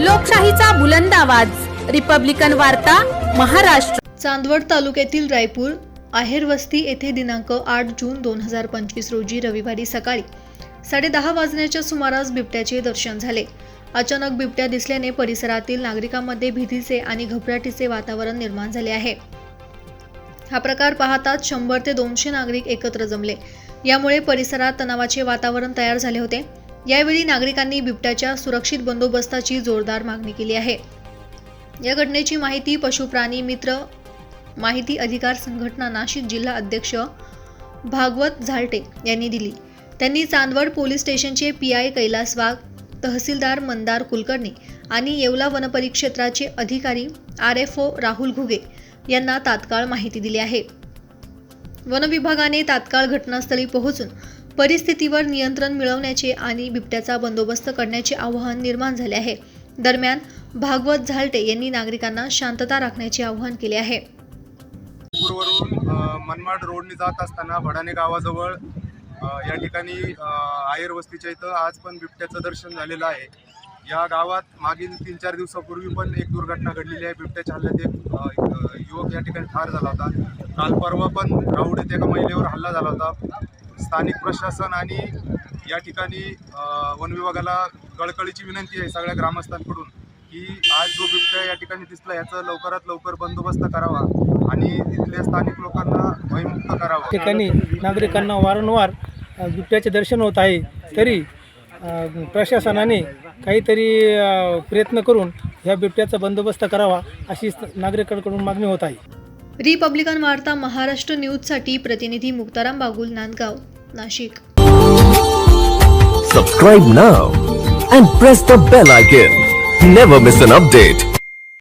लोकशाहीचा बुलंद आवाज. रिपब्लिकन वार्ता महाराष्ट्र. चांदवड तालुक्यातील रायपूर आहेर वस्ती येथे दिनांक आठ जून दोन हजार पंचवीस रोजी रविवारी सकाळी साडेदहा वाजण्याच्या सुमारास बिबट्याचे दर्शन झाले. अचानक बिबट्या दिसल्याने परिसरातील नागरिकांमध्ये भीतीचे आणि घबराटीचे वातावरण निर्माण झाले आहे. हा प्रकार पाहताच शंभर ते दोनशे नागरिक एकत्र जमले. यामुळे परिसरात तणावाचे वातावरण तयार झाले होते. यावेळी नागरिकांनी बिबट्याच्या सुरक्षित बंदोबस्ताची जोरदार मागणी केली आहे. या घटनेची माहिती पशुप्राणी मित्र माहिती अधिकार संघटना नाशिक जिल्हा अध्यक्ष भागवत झालटे यांनी दिली. त्यांनी चांदवड पोलीस स्टेशनचे पी आय कैलास वाघ तहसीलदार मंदार कुलकर्णी आणि येवला वनपरिक्षेत्राचे अधिकारी R F O Rahul Ghuge यांना तात्काळ माहिती दिली आहे. वन विभागाने तात्काळ घटनास्थळी पोहोचून परिस्थितीवर नियंत्रण मिळवण्याचे आणि बिबट्याचा बंदोबस्त करण्याचे आव्हान निर्माण झाले आहे. दरम्यान भागवत झालटे यांनी नागरिकांना शांतता राखण्याचे आवाहन केले आहे. नागपूरवरून मनमाड रोडने जात असताना भडाणे गावाजवळ या ठिकाणी आयर वस्तीच्या इथं आज पण बिबट्याचं दर्शन झालेलं आहे. या गावात मागील तीन चार दिवसापूर्वी पण एक दुर्घटना घडलेली आहे. बिबट्याच्या हल्ल्यात एक युवक या ठिकाणी ठार झाला होता. काल परवा पण राऊडेत एका महिलेवर हल्ला झाला होता. स्थानिक प्रशासन आणि या ठिकाणी वन विभागाला कळकळीची विनंती आहे सगळ्या ग्रामस्थांकडून की आज जो बिबट्या या ठिकाणी दिसला याचा लवकरात लवकर बंदोबस्त करावा आणि तिथल्या स्थानिक लोकांना भयमुक्त करावा. ठिकाणी नागरिकांना वारंवार बिबट्याचे दर्शन होत आहे तरी प्रशासनाने काहीतरी प्रयत्न करून ह्या बिबट्याचा बंदोबस्त करावा अशी नागरिकांकडून मागणी होत आहे. रिपब्लिकन वार्ता महाराष्ट्र न्यूजसाठी प्रतिनिधी Muktaram Bagul Nandgaon Nashik. Subscribe now and press the bell icon never miss an update